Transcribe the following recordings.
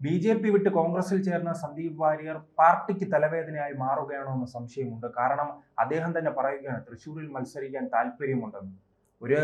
B J P വിട്ട് കോൺഗ്രസിൽ ചേർന്ന സന്ദീപ് വാര്യർ പാർട്ടിക്ക് തലവേദനയായി മാറുകയാണോ എന്ന സംശയമുണ്ട്. കാരണം അദ്ദേഹം തന്നെ പറയുകയാണ് തൃശ്ശൂരിൽ മത്സരിക്കാൻ താല്പര്യമുണ്ടെന്ന്. ഒരു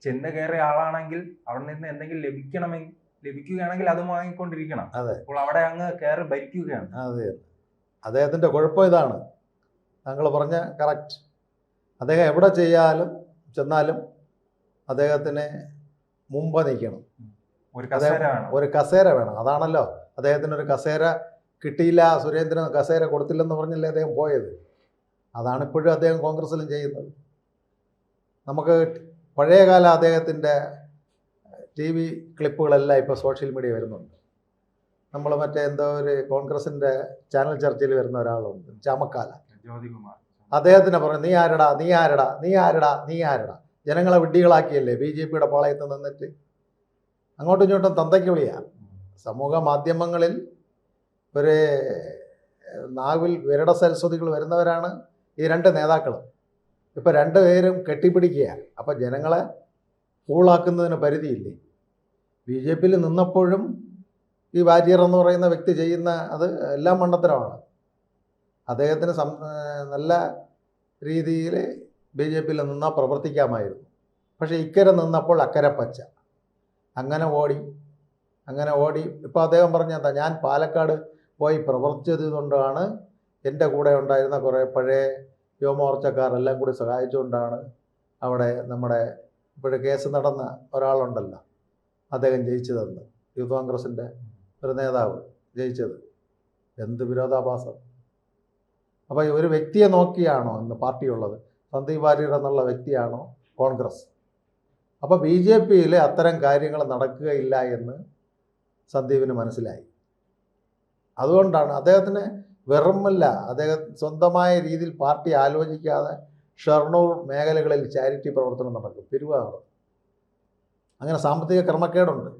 ചെന്ന് കയറിയ ആളാണെങ്കിൽ അവിടെ നിന്ന് എന്തെങ്കിലും ലഭിക്കണമെങ്കിൽ ലഭിക്കുകയാണെങ്കിൽ അത് വാങ്ങിക്കൊണ്ടിരിക്കണം. അതെ. അപ്പോൾ അവിടെ അങ്ങ് കയറി ഭരിക്കുകയാണ്. അതെ. അദ്ദേഹത്തിന്റെ കുഴപ്പം ഇതാണ്. താങ്കൾ പറഞ്ഞ കറക്റ്റ്. അദ്ദേഹം എവിടെ ചെയ്യാലും ചെന്നാലും അദ്ദേഹത്തിന് മുമ്പ് നിൽക്കണം. ഒരു കസേര വേണം ഒരു കസേര വേണം. അതാണല്ലോ. അദ്ദേഹത്തിന് ഒരു കസേര കിട്ടിയില്ല സുരേന്ദ്രൻ കസേര കൊടുത്തില്ലെന്ന് പറഞ്ഞല്ലേ അദ്ദേഹം പോയത്? അതാണ് ഇപ്പോഴും അദ്ദേഹം കോൺഗ്രസ്സിലും ചെയ്യുന്നത്. നമുക്ക് പഴയകാല അദ്ദേഹത്തിന്റെ ടി വി ക്ലിപ്പുകളെല്ലാം ഇപ്പോൾ സോഷ്യൽ മീഡിയ വരുന്നുണ്ട്. നമ്മൾ മറ്റേ എന്തോ ഒരു കോൺഗ്രസിന്റെ ചാനൽ ചർച്ചയിൽ വരുന്ന ഒരാളുണ്ട് ചമക്കാല. ജ്യോതികുമാർ. അദ്ദേഹത്തിനെ പറഞ്ഞു നീ ആരടാ? നീ ആരടാ? നീ ആരടാ? നീ ആരടാ? ജനങ്ങളെ വിഡ്ഢികളാക്കിയല്ലേ ബി ജെ പിയുടെ പാളയത്ത് നിന്നിട്ട്? അങ്ങോട്ടും ഇങ്ങോട്ടും തന്തയ്ക്ക് വിളിയാണ് സമൂഹ മാധ്യമങ്ങളിൽ ഒരു നാവിൽ വിരട സരസ്വതികൾ വരുന്നവരാണ് ഈ രണ്ട് നേതാക്കൾ ഇപ്പം രണ്ടുപേരും കെട്ടിപ്പിടിക്കുക അപ്പോൾ ജനങ്ങളെ ഫൂളാക്കുന്നതിന് പരിധിയില്ലേ? ബി ജെ പിയിൽ നിന്നപ്പോഴും ഈ വാര്യർ എന്ന് പറയുന്ന വ്യക്തി ചെയ്യുന്ന അത് എല്ലാം മണ്ടത്തരമാണ്. അദ്ദേഹത്തിന് സം നല്ല രീതിയിൽ ബി ജെ പിയിൽ നിന്നാൽ പ്രവർത്തിക്കാമായിരുന്നു. പക്ഷേ ഇക്കരെ നിന്നപ്പോൾ അക്കരെ പച്ച അങ്ങനെ ഓടി അങ്ങനെ ഓടി. ഇപ്പോൾ അദ്ദേഹം പറഞ്ഞെന്താ ഞാൻ പാലക്കാട് പോയി പ്രവർത്തിച്ചത് കൊണ്ടാണ് എന്റെ കൂടെ ഉണ്ടായിരുന്ന കുറേ പഴയ യുവമോർച്ചക്കാരെല്ലാം കൂടി സഹായിച്ചുകൊണ്ടാണ് അവിടെ നമ്മുടെ ഇപ്പോഴ് കേസ് നടന്ന ഒരാളുണ്ടല്ലോ അദ്ദേഹം ജയിച്ചതെന്ന് യൂത്ത് കോൺഗ്രസിന്റെ ഒരു നേതാവ് ജയിച്ചത്. എന്ത് വിരോധാഭാസം. അപ്പോൾ ഒരു വ്യക്തിയെ നോക്കിയാണോ ഇന്ന് പാർട്ടിയുള്ളത്? സന്ദീപ് വാര്യർ എന്നുള്ള വ്യക്തിയാണോ കോൺഗ്രസ്? അപ്പോൾ ബി ജെ പിയിൽ അത്തരം കാര്യങ്ങൾ നടക്കുകയില്ല എന്ന് സന്ദീപിന് മനസ്സിലായി. അതുകൊണ്ടാണ് അദ്ദേഹത്തിന് വെറുമല്ല അദ്ദേഹം സ്വന്തമായ രീതിയിൽ പാർട്ടി ആലോചിക്കാതെ ഷൊർണൂർ മേഖലകളിൽ ചാരിറ്റി പ്രവർത്തനം നടക്കും. പിരിവ് അങ്ങനെ സാമ്പത്തിക ക്രമക്കേടുണ്ട്.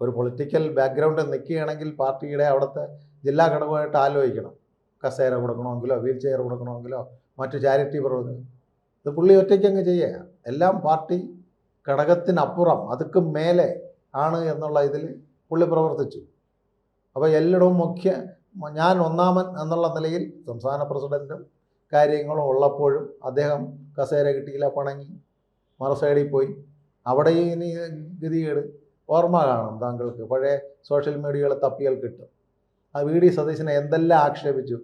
ഒരു പൊളിറ്റിക്കൽ ബാക്ക്ഗ്രൗണ്ടിൽ നിൽക്കുകയാണെങ്കിൽ പാർട്ടിയുടെ അവിടുത്തെ ജില്ലാ ഘടകമായിട്ട് ആലോചിക്കണം. കസേര കൊടുക്കണമെങ്കിലോ വീൽ ചെയർ കൊടുക്കണമെങ്കിലോ മറ്റു ചാരിറ്റി പ്രവർത്തനം. ഇത് പുള്ളി ഒറ്റയ്ക്ക് അങ്ങ് ചെയ്യുക എല്ലാം പാർട്ടി ഘടകത്തിനപ്പുറം അതുക്ക് മേലെ ആണ് എന്നുള്ള ഇതിൽ പുള്ളി പ്രവർത്തിച്ചു. അപ്പോൾ എല്ലായിടവും മുഖ്യ ഞാൻ ഒന്നാമൻ എന്നുള്ള നിലയിൽ സംസ്ഥാന പ്രസിഡന്റും കാര്യങ്ങളും ഉള്ളപ്പോഴും അദ്ദേഹം കസേര കിട്ടിയില്ല പണങ്ങി മറസൈഡിൽ പോയി. അവിടെയും ഇനി ഗതികേട് ഓർമ്മ കാണും താങ്കൾക്ക്. പഴയ സോഷ്യൽ മീഡിയകൾ തപ്പിയാൽ കിട്ടും. ആ വി ഡി സതീശനെ എന്തെല്ലാം ആക്ഷേപിച്ചു?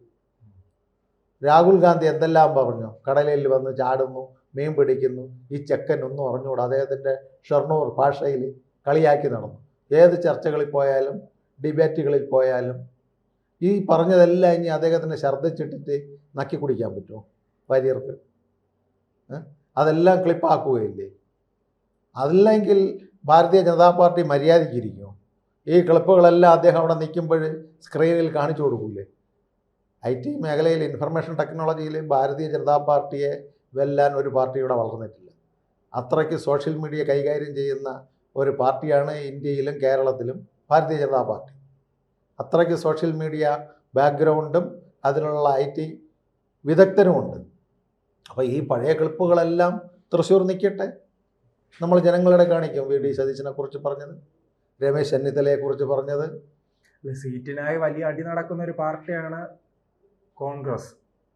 രാഹുൽ ഗാന്ധി എന്തെല്ലാം പറഞ്ഞു? കടലിൽ വന്ന് ചാടുന്നു മീൻ പിടിക്കുന്നു. ഈ ചെക്കൻ ഒന്നും അറിഞ്ഞുകൂടാ. അദ്ദേഹത്തിന്റെ ഷൊർണൂർ ഭാഷയിൽ കളിയാക്കി നടന്നു. ഏത് ചർച്ചകളിൽ പോയാലും ഡിബേറ്റുകളിൽ പോയാലും ഈ പറഞ്ഞതെല്ലാം ഇനി അദ്ദേഹത്തിന് ഛർദ്ദിച്ചിട്ടിട്ട് നക്കി കുടിക്കാൻ പറ്റുമോ? വാര്യർക്ക്? അതെല്ലാം ക്ലിപ്പാക്കുകയില്ലേ? അതല്ലെങ്കിൽ ഭാരതീയ ജനതാ പാർട്ടി മര്യാദയ്ക്കിരിക്കുമോ? ഈ ക്ലിപ്പുകളെല്ലാം അദ്ദേഹം അവിടെ നിൽക്കുമ്പോൾ സ്ക്രീനിൽ കാണിച്ചു കൊടുക്കൂലേ? ഐ ടി മേഖലയിൽ ഇൻഫർമേഷൻ ടെക്നോളജിയിൽ ഭാരതീയ ജനതാ പാർട്ടിയെ വെല്ലാൻ ഒരു പാർട്ടി ഇവിടെ വളർന്നിട്ടില്ല. അത്രയ്ക്ക് സോഷ്യൽ മീഡിയ കൈകാര്യം ചെയ്യുന്ന ഒരു പാർട്ടിയാണ് ഇന്ത്യയിലും കേരളത്തിലും ഭാരതീയ ജനതാ പാർട്ടി. അത്രയ്ക്ക് സോഷ്യൽ മീഡിയ ബാക്ക്ഗ്രൗണ്ടും അതിനുള്ള ഐ ടി വിദഗ്ധരുമുണ്ട് അപ്പോൾ ഈ പഴയ ക്ലിപ്പുകളെല്ലാം തൃശ്ശൂർ നിൽക്കട്ടെ നമ്മൾ ജനങ്ങളുടെ കാണിക്കും. വി ഡി സതീശനെ കുറിച്ച് പറഞ്ഞത് രമേശ് ചെന്നിത്തലയെ കുറിച്ച് പറഞ്ഞത്. സീറ്റിനായി വലിയ അടി നടക്കുന്ന ഒരു പാർട്ടിയാണ് കോൺഗ്രസ്.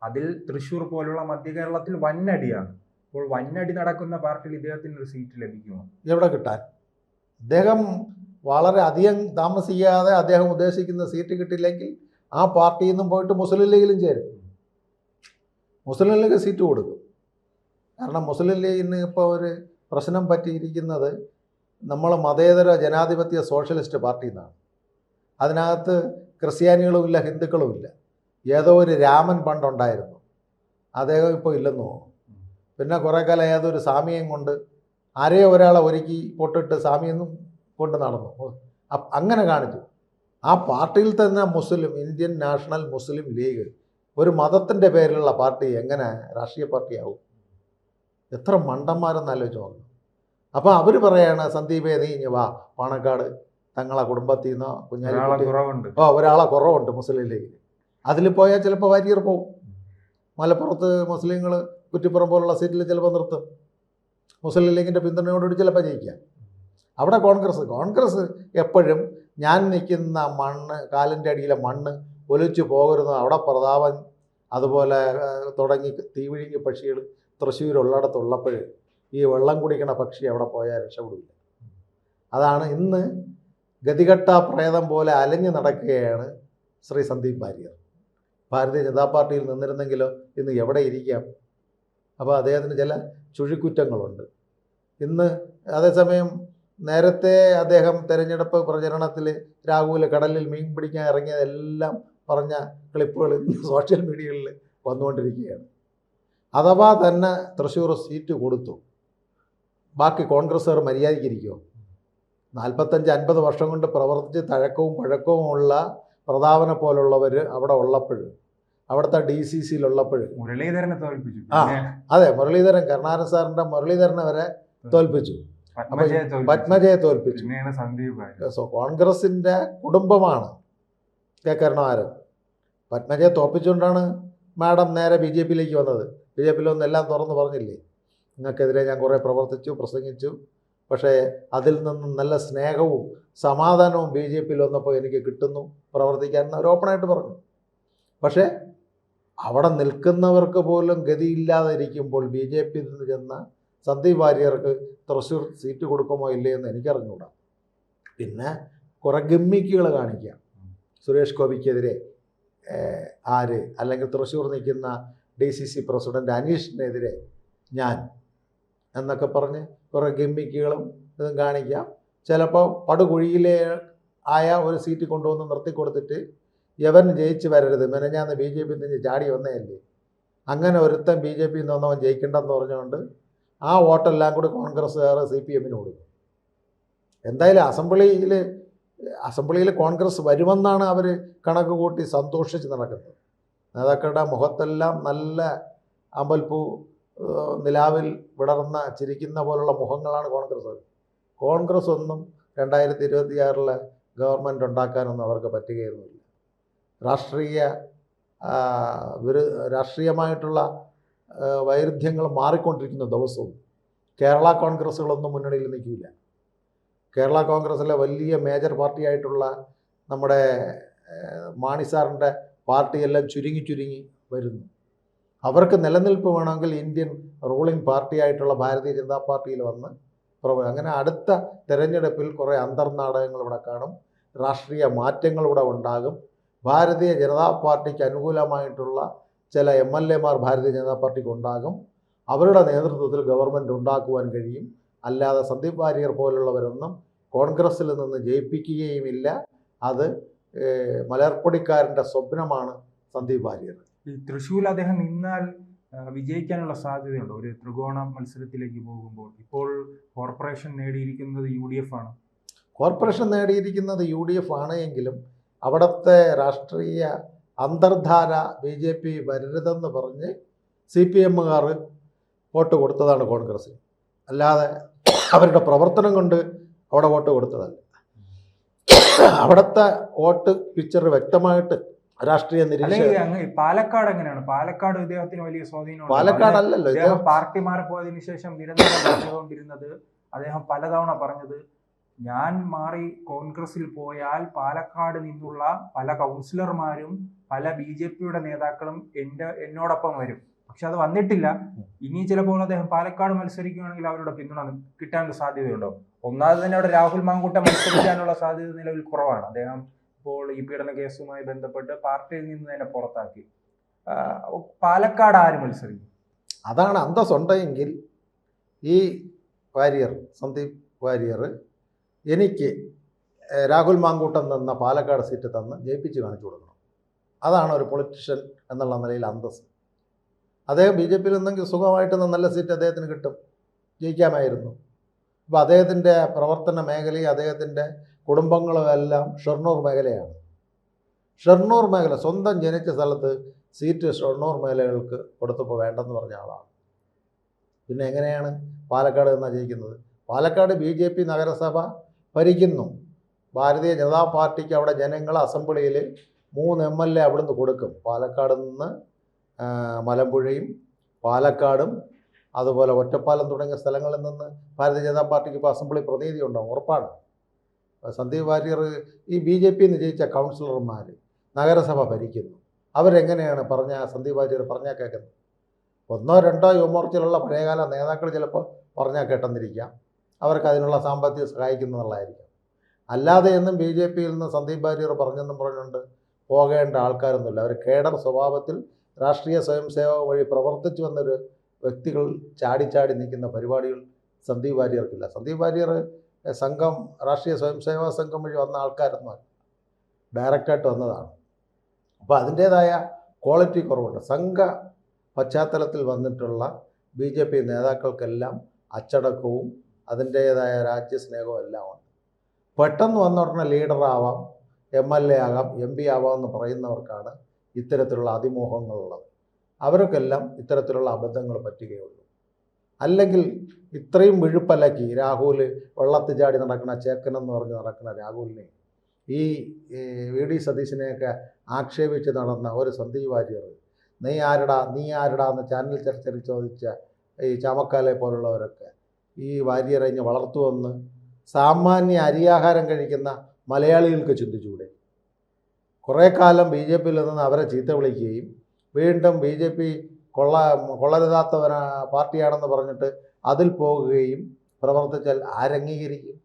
അതിൽ തൃശ്ശൂർ പോലുള്ള മധ്യ കേരളത്തിൽ വന്നടിയാണ്. അപ്പോൾ വന്നടി നടക്കുന്ന പാർട്ടിയിൽ ഇദ്ദേഹത്തിന് ഒരു സീറ്റ് ലഭിക്കുമോ? എവിടെ കിട്ടാൻ? അദ്ദേഹം വളരെ അധികം താമസിക്കാതെ അദ്ദേഹം ഉദ്ദേശിക്കുന്ന സീറ്റ് കിട്ടില്ലെങ്കിൽ ആ പാർട്ടിയിൽ നിന്നും പോയിട്ട് മുസ്ലിം ലീഗിലും ചേരും. മുസ്ലിം ലീഗ് സീറ്റ് കൊടുക്കും. കാരണം മുസ്ലിം ലീഗിന് ഇപ്പോൾ ഒരു പ്രശ്നം പറ്റിയിരിക്കുന്നത് നമ്മൾ മതേതര ജനാധിപത്യ സോഷ്യലിസ്റ്റ് പാർട്ടി എന്നാണ് അതിനകത്ത് ക്രിസ്ത്യാനികളുമില്ല ഹിന്ദുക്കളുമില്ല ഏതോ ഒരു രാമൻ പണ്ടുണ്ടായിരുന്നു. അദ്ദേഹം ഇപ്പോൾ ഇല്ലെന്ന് തോന്നുന്നു. പിന്നെ കുറേ കാലം ഏതൊരു സ്വാമിയും കൊണ്ട് ആരെയോ ഒരാളെ ഒരുക്കി പൊട്ടിട്ട് സാമിയെന്നും കൊണ്ട് നടന്നു. അങ്ങനെ കാണിച്ചു. ആ പാർട്ടിയിൽ തന്നെ Muslim Indian National Muslim League ഒരു മതത്തിന്റെ പേരിലുള്ള പാർട്ടി എങ്ങനെ രാഷ്ട്രീയ പാർട്ടിയാവും? എത്ര മണ്ടന്മാരെന്ന് ആലോചിച്ച് നോക്കണം അപ്പോൾ അവർ പറയാണ് സന്ദീപേ നീ ഇങ്ങ് വാ. പാണക്കാട് തങ്ങളെ കുടുംബത്തിൽ നിന്നോ കുഞ്ഞാലി ഓ ഒരാളെ കുറവുണ്ട് മുസ്ലിം ലീഗിൽ അതിൽ പോയാൽ ചിലപ്പോൾ വാരിയർ പോവും. മലപ്പുറത്ത് മുസ്ലിങ്ങൾ കുറ്റിപ്പുറം പോലുള്ള സീറ്റിൽ ചിലപ്പോൾ നിർത്തും. മുസ്ലിം ലീഗിന്റെ പിന്തുണയോടുകൂടി ചിലപ്പോൾ ജയിക്കാം. അവിടെ കോൺഗ്രസ്. കോൺഗ്രസ് എപ്പോഴും ഞാൻ നിൽക്കുന്ന മണ്ണ് കാലിന്റെ അടിയിലെ മണ്ണ് ഒലിച്ചു പോകരുത്. അവിടെ പ്രതാപൻ അതുപോലെ തുടങ്ങി തീവിഴുങ്ങി പക്ഷികൾ തൃശ്ശൂർ ഉള്ളിടത്തുള്ളപ്പോൾ ഈ വെള്ളം കുടിക്കണ പക്ഷി അവിടെ പോയാൽ രക്ഷപ്പെടില്ല. അതാണ് ഇന്ന് ഗതികെട്ട പ്രേതം പോലെ അലഞ്ഞു നടക്കുകയാണ് ശ്രീ സന്ദീപ് വാര്യർ. ഭാരതീയ ജനതാ പാർട്ടിയിൽ നിന്നിരുന്നെങ്കിലോ ഇന്ന് എവിടെ ഇരിക്കാം? അപ്പോൾ അദ്ദേഹത്തിന് ചില ചുഴിക്കുറ്റങ്ങളുണ്ട്. ഇന്ന് അതേസമയം നേരത്തെ അദ്ദേഹം തെരഞ്ഞെടുപ്പ് പ്രചരണത്തിൽ രാഹുൽ കടലിൽ മീൻ പിടിക്കാൻ ഇറങ്ങിയതെല്ലാം പറഞ്ഞ ക്ലിപ്പുകൾ സോഷ്യൽ മീഡിയകളിൽ വന്നുകൊണ്ടിരിക്കുകയാണ്. അഥവാ തന്നെ തൃശ്ശൂർ സീറ്റ് കൊടുത്തു. ബാക്കി കോൺഗ്രസ്സുകാർ മര്യാദയ്ക്കിരിക്കുമോ നാൽപ്പത്തഞ്ച് അൻപത് വർഷം കൊണ്ട് പ്രവർത്തിച്ച് തഴക്കവും പഴക്കവുമുള്ള പ്രതാപനെ പോലുള്ളവർ അവിടെ ഉള്ളപ്പോൾ അവിടുത്തെ ഡി സി സിയിലുള്ളപ്പോൾ മുരളീധരനെ തോൽപ്പിച്ചു. ആ. അതെ മുരളീധരൻ കരുണാകരൻ സാറിന്റെ മുരളീധരനെ വരെ തോൽപ്പിച്ചു. പത്മജയെ തോൽപ്പിച്ചു. സന്ദീപ് സോ കോൺഗ്രസിന്റെ കുടുംബമാണ് കെ കരുണാകരൻ. പത്മജയെ തോൽപ്പിച്ചുകൊണ്ടാണ് മാഡം നേരെ ബി ജെ പിയിലേക്ക് വന്നത്. ബി ജെ പിയിലൊന്നെല്ലാം തുറന്ന് പറഞ്ഞില്ലേ? നിങ്ങൾക്കെതിരെ ഞാൻ കുറേ പ്രവർത്തിച്ചു പ്രസംഗിച്ചു. പക്ഷേ അതിൽ നിന്നും നല്ല സ്നേഹവും സമാധാനവും ബി ജെ പിയിൽ വന്നപ്പോൾ എനിക്ക് കിട്ടുന്നു പ്രവർത്തിക്കാൻ അവർ ഓപ്പണായിട്ട് പറഞ്ഞു. പക്ഷേ അവിടെ നിൽക്കുന്നവർക്ക് പോലും ഗതിയില്ലാതെ ഇരിക്കുമ്പോൾ ബി ജെ പിയിൽ നിന്ന് ചെന്ന സന്ദീപ് വാര്യർക്ക് തൃശ്ശൂർ സീറ്റ് കൊടുക്കുമോ ഇല്ലേ എന്ന് എനിക്കറിഞ്ഞുകൂടാ. പിന്നെ കുറേ ഗമ്മിക്കുകൾ കാണിക്കാം സുരേഷ് ഗോപിക്കെതിരെ ആര് അല്ലെങ്കിൽ തൃശ്ശൂർ നിൽക്കുന്ന ഡി സി സി പ്രസിഡന്റ് അനീഷിനെതിരെ ഞാൻ എന്നൊക്കെ പറഞ്ഞ് കുറേ ഗമ്മിക്കുകളും ഇതും കാണിക്കാം. ചിലപ്പോൾ പടുകുഴിയിലെ ആയ ഒരു സീറ്റ് കൊണ്ടുവന്ന് നിർത്തി കൊടുത്തിട്ട് യവൻ ജയിച്ച് വരരുത്. മെനഞ്ഞാന്ന് ബി ജെ പി നിന്ന് ചാടി വന്നതല്ലേ? അങ്ങനെ ഒരുത്തൻ ബി ജെ പിയിൽ വന്നവൻ ജയിക്കണ്ടെന്ന് പറഞ്ഞുകൊണ്ട് ആ വോട്ടെല്ലാം കൂടി കോൺഗ്രസ്സുകാർ സി പി എമ്മിന് കൊടുക്കും. എന്തായാലും അസംബ്ലിയിൽ അസംബ്ലിയിൽ കോൺഗ്രസ് വരുമെന്നാണ് അവർ കണക്ക് കൂട്ടി സന്തോഷിച്ച് നടക്കുന്നത്. നേതാക്കളുടെ മുഖത്തെല്ലാം നല്ല അമ്പൽപ്പൂ നിലാവിൽ വിടർന്ന ചിരിക്കുന്ന പോലുള്ള മുഖങ്ങളാണ് കോൺഗ്രസ് കോൺഗ്രസ് ഒന്നും രണ്ടായിരത്തി ഇരുപത്തിയാറിലെ ഗവൺമെന്റ് ഉണ്ടാക്കാനൊന്നും അവർക്ക് പറ്റുകയൊന്നുമില്ല. രാഷ്ട്രീയ വിരു രാഷ്ട്രീയമായിട്ടുള്ള വൈരുദ്ധ്യങ്ങൾ മാറിക്കൊണ്ടിരിക്കുന്ന ദിവസവും കേരള കോൺഗ്രസ്സുകളൊന്നും മുന്നണിയിൽ നിൽക്കില്ല. കേരള കോൺഗ്രസ്സിലെ വലിയ മേജർ പാർട്ടിയായിട്ടുള്ള നമ്മുടെ മാണി സാറിന്റെ പാർട്ടിയെല്ലാം ചുരുങ്ങി ചുരുങ്ങി വരുന്നു. അവർക്ക് നിലനിൽപ്പ് വേണമെങ്കിൽ ഇന്ത്യൻ റൂളിംഗ് പാർട്ടിയായിട്ടുള്ള ഭാരതീയ ജനതാ പാർട്ടിയിൽ വന്ന് അങ്ങനെ അടുത്ത തെരഞ്ഞെടുപ്പിൽ കുറേ അന്തർനാടകങ്ങൾ ഇവിടെ കാണും. രാഷ്ട്രീയ മാറ്റങ്ങൾ ഇവിടെ ഉണ്ടാകും. ഭാരതീയ ജനതാ പാർട്ടിക്ക് അനുകൂലമായിട്ടുള്ള ചില എം എൽ എമാർ ഭാരതീയ ജനതാ പാർട്ടിക്ക് ഉണ്ടാകും. അവരുടെ നേതൃത്വത്തിൽ ഗവൺമെന്റ് ഉണ്ടാക്കുവാൻ കഴിയും. അല്ലാതെ സന്ദീപ് വാര്യർ പോലുള്ളവരൊന്നും കോൺഗ്രസ്സിൽ നിന്ന് ജയിപ്പിക്കുകയുമില്ല. അത് മലർപ്പൊടിക്കാരന്റെ സ്വപ്നമാണ് സന്ദീപ് വാര്യർ. തൃശ്ശൂരിൽ അദ്ദേഹം നിന്നാൽ വിജയിക്കാനുള്ള സാധ്യതയുണ്ട്? ഒരു ത്രികോണ മത്സരത്തിലേക്ക് പോകുമ്പോൾ. ഇപ്പോൾ കോർപ്പറേഷൻ നേടിയിരിക്കുന്നത് യു ഡി എഫ് ആണ്. കോർപ്പറേഷൻ നേടിയിരിക്കുന്നത് യു ഡി എഫ് ആണ് എങ്കിലും അവിടുത്തെ രാഷ്ട്രീയ അന്തർധാര ബി ജെ പി വരരുതെന്ന് പറഞ്ഞ് സി പി എമ്മുകാർ വോട്ട് കൊടുത്തതാണ് കോൺഗ്രസ്. അല്ലാതെ അവരുടെ പ്രവർത്തനം കൊണ്ട് അവിടെ വോട്ട് കൊടുത്തതല്ല. അവിടുത്തെ വോട്ട് പിക്ചർ വ്യക്തമായിട്ട് രാഷ്ട്രീയ നിരീക്ഷകർ. പാലക്കാട് എങ്ങനെയാണ്? പാലക്കാട് ഇദ്ദേഹത്തിന് വലിയ സ്വാധീനം പാലക്കാടല്ലല്ലോ ഇത് ഇദ്ദേഹം പാർട്ടി മാറിപ്പോയതിനു ശേഷം നിരന്തരം പറഞ്ഞുകൊണ്ടിരുന്നത് അദ്ദേഹം പലതവണ പറഞ്ഞത് ഞാൻ മാറി കോൺഗ്രസിൽ പോയാൽ പാലക്കാട് നിന്നുള്ള പല കൗൺസിലർമാരും പല ബി ജെ പിയുടെ നേതാക്കളും എന്റെ എന്നോടൊപ്പം വരും. പക്ഷെ അത് വന്നിട്ടില്ല. ഇനി ചിലപ്പോൾ അദ്ദേഹം പാലക്കാട് മത്സരിക്കുകയാണെങ്കിൽ അവരുടെ പിന്തുണ കിട്ടാനുള്ള സാധ്യതയുണ്ടോ? ഒന്നാമത് തന്നെ അവിടെ രാഹുൽ മാങ്കൂട്ടം മത്സരിക്കാനുള്ള സാധ്യത നിലവിൽ കുറവാണ്. അദ്ദേഹം ഇപ്പോൾ ഈ പീഡന കേസുമായി ബന്ധപ്പെട്ട് പാർട്ടിയിൽ നിന്ന് തന്നെ പുറത്താക്കി. പാലക്കാട് ആര് മത്സരിക്കും? അതാണ് അന്തസ്സുണ്ടെങ്കിൽ ഈ വാര്യർ സന്ദീപ് വാര്യർ എനിക്ക് രാഹുൽ മാങ്കൂട്ടം തന്ന പാലക്കാട് സീറ്റ് തന്ന് ജയിപ്പിച്ച് കാണിച്ചു കൊടുക്കണം. അതാണ് ഒരു പൊളിറ്റീഷ്യൻ എന്നുള്ള നിലയിൽ അന്തസ്. അദ്ദേഹം ബി ജെ പിയിൽ നിന്നെങ്കിൽ സുഖമായിട്ട് നല്ല സീറ്റ് അദ്ദേഹത്തിന് കിട്ടും. ജയിക്കാമായിരുന്നു. അപ്പോൾ അദ്ദേഹത്തിന്റെ പ്രവർത്തന മേഖലയും അദ്ദേഹത്തിന്റെ കുടുംബങ്ങളും എല്ലാം ഷൊർണൂർ മേഖലയാണ്. ഷൊർണൂർ മേഖല സ്വന്തം ജനിച്ച സ്ഥലത്ത് സീറ്റ് ഷൊർണൂർ മേഖലകൾക്ക് കൊടുത്തപ്പോൾ വേണ്ടെന്ന് പറഞ്ഞ ആളാണ്. പിന്നെ എങ്ങനെയാണ് പാലക്കാട് നിന്നാ ജയിക്കുന്നത് പാലക്കാട് ബി ജെ പി നഗരസഭ ഭരിക്കുന്നു. ഭാരതീയ ജനതാ പാർട്ടിക്ക് അവിടെ ജനങ്ങൾ അസംബ്ലിയിൽ മൂന്ന് എം എൽ എ അവിടുന്ന് കൊടുക്കും. പാലക്കാട് നിന്ന് മലമ്പുഴയും പാലക്കാടും അതുപോലെ ഒറ്റപ്പാലം തുടങ്ങിയ സ്ഥലങ്ങളിൽ നിന്ന് ഭാരതീയ ജനതാ പാർട്ടിക്ക് ഇപ്പോൾ അസംബ്ലി പ്രതിനിധി ഉണ്ടാവും ഉറപ്പാണ്. സന്ദീപ് വാര്യർ ഈ ബി ജെ പി ജയിച്ച കൗൺസിലർമാർ നഗരസഭ ഭരിക്കുന്നു. അവരെങ്ങനെയാണ് പറഞ്ഞ സന്ദീപ് വാര്യർ പറഞ്ഞാൽ കേൾക്കുന്നത് ഒന്നോ രണ്ടോ യുവമോർച്ചയിലുള്ള പഴയകാല നേതാക്കൾ ചിലപ്പോൾ പറഞ്ഞാൽ കേട്ടെന്നിരിക്കാം. അവർക്ക് അതിനുള്ള സാമ്പത്തികം സഹായിക്കുന്നതായിരിക്കാം. അല്ലാതെ എന്നും ബി ജെ പിയിൽ നിന്ന് സന്ദീപ് വാര്യർ പറഞ്ഞെന്നും പറഞ്ഞുകൊണ്ട് പോകേണ്ട ആൾക്കാരൊന്നുമില്ല. അവർ കേഡർ സ്വഭാവത്തിൽ രാഷ്ട്രീയ സ്വയം സേവക വഴി പ്രവർത്തിച്ചു വന്നൊരു വ്യക്തികൾ ചാടി ചാടി നിൽക്കുന്ന പരിപാടികൾ സന്ദീപ് വാര്യർക്കില്ല. സന്ദീപ് വാര്യർ സംഘം രാഷ്ട്രീയ സ്വയം സേവാ സംഘം വഴി വന്ന ആൾക്കാരൊന്നും ഡയറക്റ്റായിട്ട് വന്നതാണ്. അപ്പോൾ അതിന്റേതായ ക്വാളിറ്റി കുറവുണ്ട്. സംഘ പശ്ചാത്തലത്തിൽ വന്നിട്ടുള്ള ബി ജെ പി നേതാക്കൾക്കെല്ലാം അച്ചടക്കവും അതിന്റേതായ രാജ്യസ്നേഹവും എല്ലാം ഉണ്ട്. പെട്ടെന്ന് വന്ന ഉടനെ ലീഡറാവാം എം എൽ എ ആകാം എം പി ആവാം എന്ന് പറയുന്നവർക്കാണ് ഇത്തരത്തിലുള്ള അതിമോഹങ്ങളുള്ളത്. അവർക്കെല്ലാം ഇത്തരത്തിലുള്ള അബദ്ധങ്ങൾ പറ്റുകയുള്ളൂ. അല്ലെങ്കിൽ ഇത്രയും വിഴുപ്പലക്കി രാഹുൽ വെള്ളത്തിൽ ചാടി നടക്കുന്ന ചേക്കനെന്ന് പറഞ്ഞ് നടക്കുന്ന രാഹുലിനെ ഈ വി ഡി സതീശനെയൊക്കെ ആക്ഷേപിച്ച് നടന്ന ഒരു സന്ദീപ് വാര്യർ നീ ആരടാ? നീ ആരടാ? എന്ന് ചാനൽ ചർച്ചയിൽ ചോദിച്ച ഈ ചാമക്കാലെ പോലുള്ളവരൊക്കെ ഈ വാര്യറിഞ്ഞ് വളർത്തുവന്ന് സാമാന്യ അരിയാഹാരം കഴിക്കുന്ന മലയാളികൾക്ക് ചിന്തിച്ചുകൂടെ കുറേ കാലം ബി ജെ പിയിൽ നിന്ന് അവരെ ചീത്ത വിളിക്കുകയും വീണ്ടും ബി ജെ പി കൊള്ള കൊള്ളരുതാത്തവന പാർട്ടിയാണെന്ന് പറഞ്ഞിട്ട് അതിൽ പോകുകയും പ്രവർത്തിച്ചാൽ ആരംഗീകരിക്കും.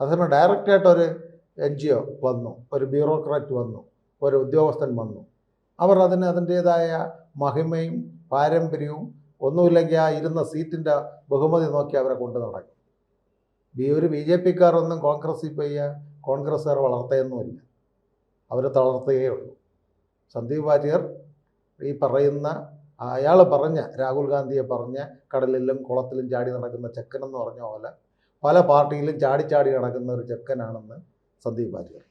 അതേസമയം ഡയറക്റ്റായിട്ട് ഒരു എൻ ജി ഒ വന്നു ഒരു ബ്യൂറോക്രാറ്റ് വന്നു ഒരു ഉദ്യോഗസ്ഥൻ വന്നു. അവർ അതിന് അതിന്റേതായ മഹിമയും പാരമ്പര്യവും ഒന്നുമില്ലെങ്കിൽ ആ ഇരുന്ന സീറ്റിന്റെ ബഹുമതി നോക്കി അവരെ കൊണ്ടു നടക്കും. ഒരു ബി ജെ പിക്കാരൊന്നും കോൺഗ്രസ്സിൽ പോയ കോൺഗ്രസ്സുകാർ വളർത്തുകയൊന്നുമില്ല. അവർ തളർത്തുകയേ ഉള്ളൂ. സന്ദീപ് വാര്യർ ഈ പറയുന്ന അയാൾ പറഞ്ഞ രാഹുൽ ഗാന്ധിയെ പറഞ്ഞ കടലിലും കുളത്തിലും ചാടി നടക്കുന്ന ചെക്കനെന്ന് പറഞ്ഞ പോലെ പല പാർട്ടിയിലും ചാടി ചാടി നടക്കുന്ന ഒരു ചെക്കനാണെന്ന് സന്ദീപ് വാര്യർ